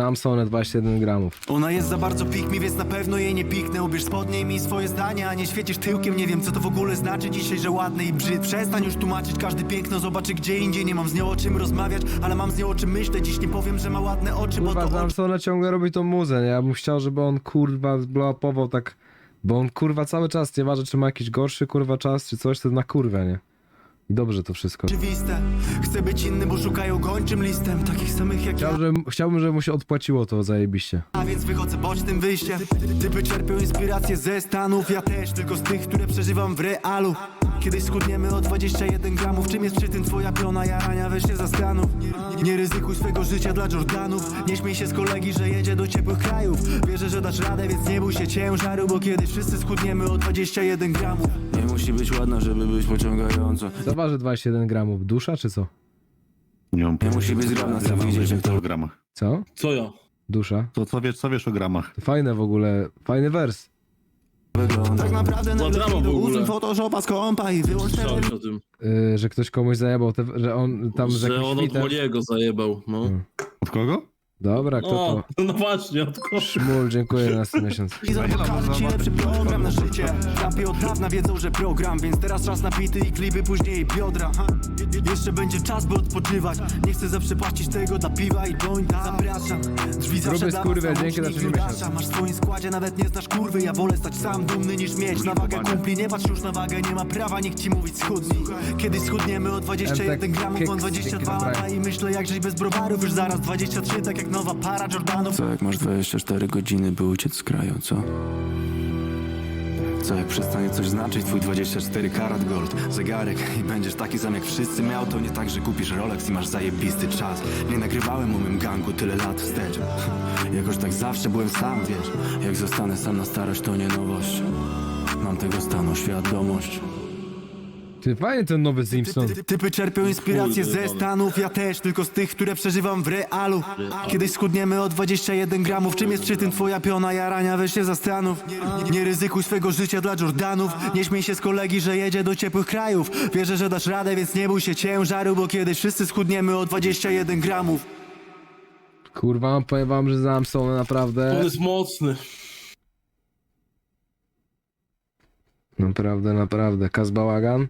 Samsone 21 gramów. Ona jest za bardzo pik mi, więc na pewno jej nie piknę Ubierz spodnie i mi swoje zdanie, a nie świecisz tyłkiem Nie wiem co to w ogóle znaczy dzisiaj, że ładny i brzyd Przestań już tłumaczyć, każdy piękno zobaczy gdzie indziej Nie mam z nią o czym rozmawiać, ale mam z nią o czym myśleć Dziś nie powiem, że ma ładne oczy, bo Kurwa, to oczy Samsone ciągle robi tą muzę, nie? Ja bym chciał, żeby on kurwa zblopował tak... Bo on kurwa cały czas, nieważne czy ma jakiś gorszy kurwa czas, czy coś, to na kurwę, nie? Dobrze to wszystko. oczywiste. Chcę być inny, bo szukają gończym listem. Takich samych jak ja, Chciałbym, żeby, chciałbym, żeby mu się odpłaciło to zajebiście. a więc wychodzę bocznym wyjściem Typy czerpią inspirację ze Stanów. Ja też, tylko z tych, które przeżywam w realu. Kiedyś schudniemy o 21 gramów. Czym jest przy tym twoja piona? Jarania? Weź się zastanów. Nie, nie ryzykuj swego życia dla Jordanów. Nie śmiej się z kolegi, że jedzie do ciepłych krajów. Wierzę, że dasz radę, więc nie bój się ciężaru Bo kiedyś wszyscy schudniemy o 21 gramów musi być ładna, żeby być pociągająca Co waży 21 gramów? Dusza czy co? Nie mam Nie musi być zgrabna, widzieć jak to o gramach. Co? Co ja? Dusza? To co wiesz, co wiesz o gramach? To fajne w ogóle, fajny wers. wygląda Tak naprawdę drama najlepiej w do ogóle. Photoshopa z kompa I wyłącz ten Słyszałeś o tym, Yy, że ktoś komuś zajebał, te, że on tam z że jakimś on od fitem... Moliego zajebał, no. Hmm. Od kogo? Dobra, kto No, to? no właśnie, od kogo? Szmul, dziękuję na następny miesiąc. I na życie. Rapie od dawna wiedzą, że program Więc teraz czas na bity i klipy, później biodra. Jeszcze będzie czas, by odpoczywać. Nie chcę zaprzepaścić tego dla piwa i jointa Zapraszam, drzwi zawsze Gruby dla skurwiel, was, dzięki za łącznik trzeci Judasza. miesiąc. Masz w swoim składzie, nawet nie znasz kurwy. Ja wolę stać sam dumny niż mieć Na wagę kumpli, nie patrz już na wagę Nie ma prawa, niech ci mówić schudnij Kiedyś schudniemy o 21 gramów Mam 22 lata i myślę jak żyć bez browarów. Już zaraz 23, tak jak nowa para Jordanów. Co jak masz 24 godziny, by uciec z kraju, co? Co jak przestanie coś znaczyć twój 24 karat gold? Zegarek i będziesz taki sam jak wszyscy. Miał To nie tak, że kupisz Rolex i masz zajebisty czas. Nie nagrywałem o mym gangu tyle lat wstecz. Jakoś tak zawsze byłem sam, wiesz. Jak zostanę sam na starość, to nie nowość. Mam tego stanu świadomość Ty fajny ten nowy Simpson. Ty, ty, typy czerpią inspirację ze no. Stanów, ja też, tylko z tych, które przeżywam w realu Kiedyś schudniemy o 21 gramów, czym jest przy tym twoja piona jarania, weź się zastanów Nie, ryzykuj swego życia dla Jordanów, nie śmiej się z kolegi, że jedzie do ciepłych krajów Wierzę, że dasz radę, więc nie bój się ciężaru, bo kiedyś wszyscy schudniemy o 21 gramów Kurwa, powiem wam, że Samsone naprawdę... On jest mocny. Naprawdę, naprawdę. Kaz bałagan.